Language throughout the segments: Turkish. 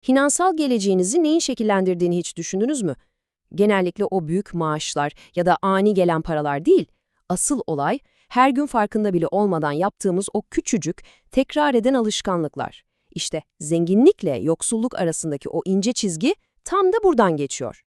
Finansal geleceğinizi neyin şekillendirdiğini hiç düşündünüz mü? Genellikle o büyük maaşlar ya da ani gelen paralar değil. Asıl olay, her gün farkında bile olmadan yaptığımız o küçücük, tekrar eden alışkanlıklar. İşte zenginlikle yoksulluk arasındaki o ince çizgi tam da buradan geçiyor.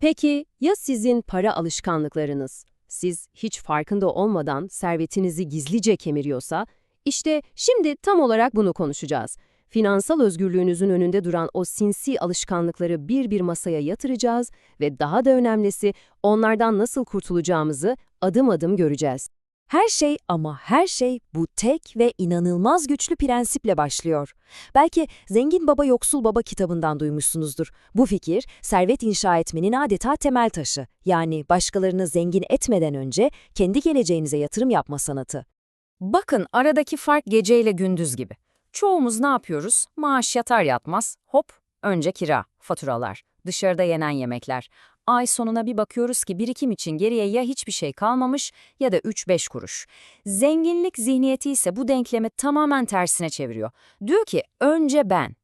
Peki ya sizin para alışkanlıklarınız? Siz hiç farkında olmadan servetinizi gizlice kemiriyorsa, işte şimdi tam olarak bunu konuşacağız. Finansal özgürlüğünüzün önünde duran o sinsi alışkanlıkları bir bir masaya yatıracağız ve daha da önemlisi onlardan nasıl kurtulacağımızı adım adım göreceğiz. Her şey ama her şey bu tek ve inanılmaz güçlü prensiple başlıyor. Belki Zengin Baba Yoksul Baba kitabından duymuşsunuzdur. Bu fikir, servet inşa etmenin adeta temel taşı. Yani başkalarını zengin etmeden önce kendi geleceğinize yatırım yapma sanatı. Bakın aradaki fark geceyle gündüz gibi. Çoğumuz ne yapıyoruz? Maaş yatar yatmaz, hop, önce kira, faturalar, dışarıda yenen yemekler. Ay sonuna bir bakıyoruz ki birikim için geriye ya hiçbir şey kalmamış ya da 3-5 kuruş. Zenginlik zihniyeti ise bu denklemi tamamen tersine çeviriyor. Diyor ki önce ben.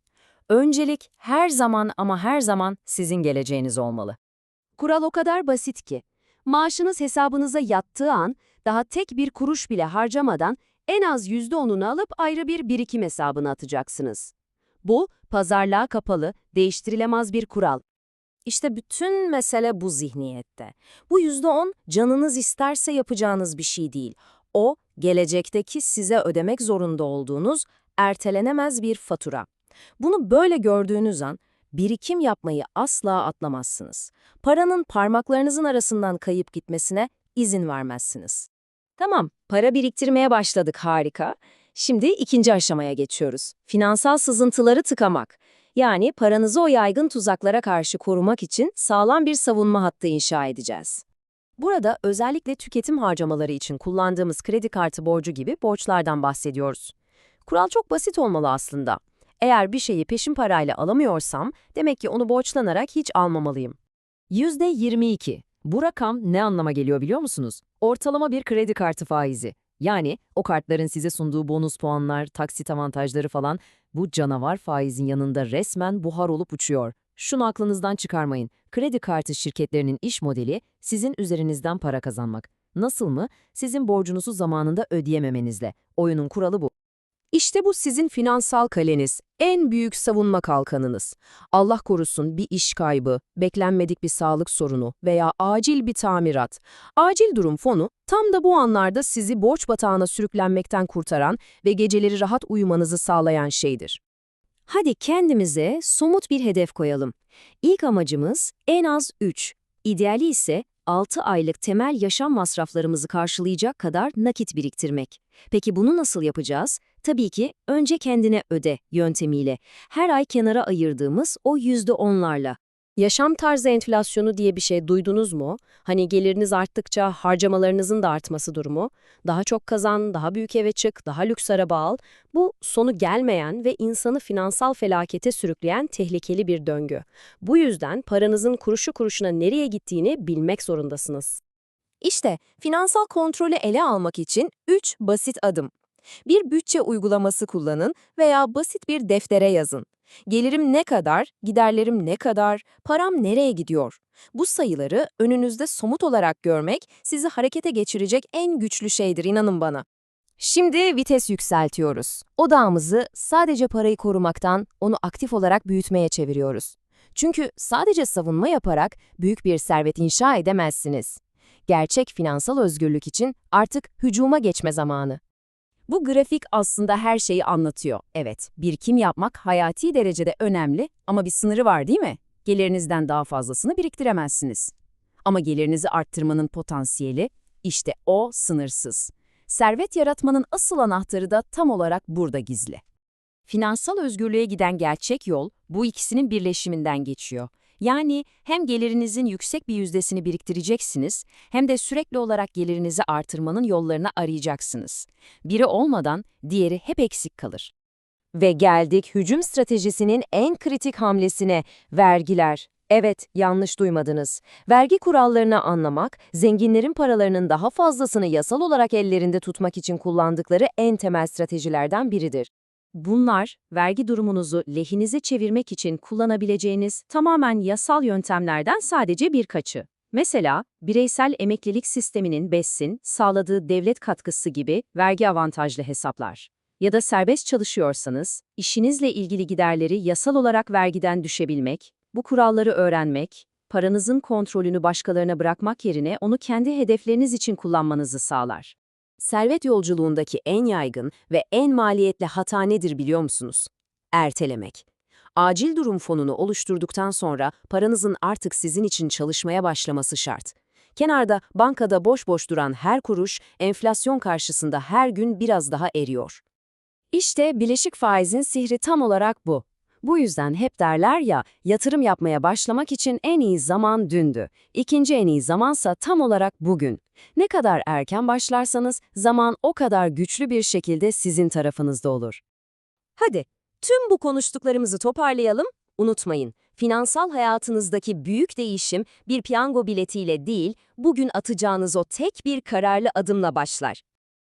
Öncelik her zaman ama her zaman sizin geleceğiniz olmalı. Kural o kadar basit ki, maaşınız hesabınıza yattığı an daha tek bir kuruş bile harcamadan en az %10'unu alıp ayrı bir birikim hesabına atacaksınız. Bu, pazarlığa kapalı, değiştirilemez bir kural. İşte bütün mesele bu zihniyette. Bu yüzde on canınız isterse yapacağınız bir şey değil. O, gelecekteki size ödemek zorunda olduğunuz ertelenemez bir fatura. Bunu böyle gördüğünüz an birikim yapmayı asla atlamazsınız. Paranın parmaklarınızın arasından kayıp gitmesine izin vermezsiniz. Tamam, para biriktirmeye başladık harika. Şimdi ikinci aşamaya geçiyoruz. Finansal sızıntıları tıkamak. Yani paranızı o yaygın tuzaklara karşı korumak için sağlam bir savunma hattı inşa edeceğiz. Burada özellikle tüketim harcamaları için kullandığımız kredi kartı borcu gibi borçlardan bahsediyoruz. Kural çok basit olmalı aslında. Eğer bir şeyi peşin parayla alamıyorsam, demek ki onu borçlanarak hiç almamalıyım. %22. Bu rakam ne anlama geliyor biliyor musunuz? Ortalama bir kredi kartı faizi. Yani o kartların size sunduğu bonus puanlar, taksit avantajları falan bu canavar faizin yanında resmen buhar olup uçuyor. Şunu aklınızdan çıkarmayın. Kredi kartı şirketlerinin iş modeli sizin üzerinizden para kazanmak. Nasıl mı? Sizin borcunuzu zamanında ödeyememenizle. Oyunun kuralı bu. İşte bu sizin finansal kaleniz, en büyük savunma kalkanınız. Allah korusun bir iş kaybı, beklenmedik bir sağlık sorunu veya acil bir tamirat. Acil durum fonu tam da bu anlarda sizi borç batağına sürüklenmekten kurtaran ve geceleri rahat uyumanızı sağlayan şeydir. Hadi kendimize somut bir hedef koyalım. İlk amacımız en az 3, ideali ise 6 aylık temel yaşam masraflarımızı karşılayacak kadar nakit biriktirmek. Peki bunu nasıl yapacağız? Tabii ki önce kendine öde yöntemiyle. Her ay kenara ayırdığımız o %10'larla. Yaşam tarzı enflasyonu diye bir şey duydunuz mu? Hani geliriniz arttıkça harcamalarınızın da artması durumu. Daha çok kazan, daha büyük eve çık, daha lüks araba al. Bu sonu gelmeyen ve insanı finansal felakete sürükleyen tehlikeli bir döngü. Bu yüzden paranızın kuruşu kuruşuna nereye gittiğini bilmek zorundasınız. İşte finansal kontrolü ele almak için 3 basit adım. Bir bütçe uygulaması kullanın veya basit bir deftere yazın. Gelirim ne kadar, giderlerim ne kadar, param nereye gidiyor? Bu sayıları önünüzde somut olarak görmek sizi harekete geçirecek en güçlü şeydir inanın bana. Şimdi vites yükseltiyoruz. Odağımızı sadece parayı korumaktan onu aktif olarak büyütmeye çeviriyoruz. Çünkü sadece savunma yaparak büyük bir servet inşa edemezsiniz. Gerçek finansal özgürlük için artık hücuma geçme zamanı. Bu grafik aslında her şeyi anlatıyor. Evet, birikim yapmak hayati derecede önemli ama bir sınırı var değil mi? Gelirinizden daha fazlasını biriktiremezsiniz. Ama gelirinizi arttırmanın potansiyeli, işte o sınırsız. Servet yaratmanın asıl anahtarı da tam olarak burada gizli. Finansal özgürlüğe giden gerçek yol bu ikisinin birleşiminden geçiyor. Yani hem gelirinizin yüksek bir yüzdesini biriktireceksiniz hem de sürekli olarak gelirinizi artırmanın yollarını arayacaksınız. Biri olmadan diğeri hep eksik kalır. Ve geldik hücum stratejisinin en kritik hamlesine, vergiler. Evet, yanlış duymadınız. Vergi kurallarını anlamak, zenginlerin paralarının daha fazlasını yasal olarak ellerinde tutmak için kullandıkları en temel stratejilerden biridir. Bunlar, vergi durumunuzu lehinize çevirmek için kullanabileceğiniz tamamen yasal yöntemlerden sadece birkaçı. Mesela, bireysel emeklilik sisteminin BES'in sağladığı devlet katkısı gibi vergi avantajlı hesaplar. Ya da serbest çalışıyorsanız, işinizle ilgili giderleri yasal olarak vergiden düşebilmek, bu kuralları öğrenmek, paranızın kontrolünü başkalarına bırakmak yerine onu kendi hedefleriniz için kullanmanızı sağlar. Servet yolculuğundaki en yaygın ve en maliyetli hata nedir biliyor musunuz? Ertelemek. Acil durum fonunu oluşturduktan sonra paranızın artık sizin için çalışmaya başlaması şart. Kenarda, bankada boş boş duran her kuruş, enflasyon karşısında her gün biraz daha eriyor. İşte bileşik faizin sihri tam olarak bu. Bu yüzden hep derler ya, yatırım yapmaya başlamak için en iyi zaman dündü. İkinci en iyi zamansa tam olarak bugün. Ne kadar erken başlarsanız zaman o kadar güçlü bir şekilde sizin tarafınızda olur. Hadi, tüm bu konuştuklarımızı toparlayalım. Unutmayın, finansal hayatınızdaki büyük değişim bir piyango biletiyle değil, bugün atacağınız o tek bir kararlı adımla başlar.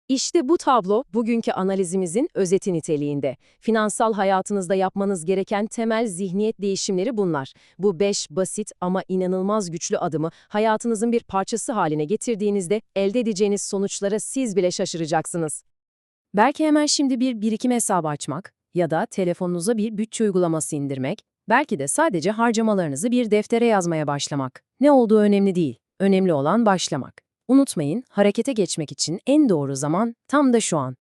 İşte bu tablo bugünkü analizimizin özeti niteliğinde. Finansal hayatınızda yapmanız gereken temel zihniyet değişimleri bunlar. Bu beş basit ama inanılmaz güçlü adımı hayatınızın bir parçası haline getirdiğinizde elde edeceğiniz sonuçlara siz bile şaşıracaksınız. Belki hemen şimdi bir birikim hesabı açmak ya da telefonunuza bir bütçe uygulaması indirmek, belki de sadece harcamalarınızı bir deftere yazmaya başlamak. Ne olduğu önemli değil. Önemli olan başlamak. Unutmayın, harekete geçmek için en doğru zaman tam da şu an.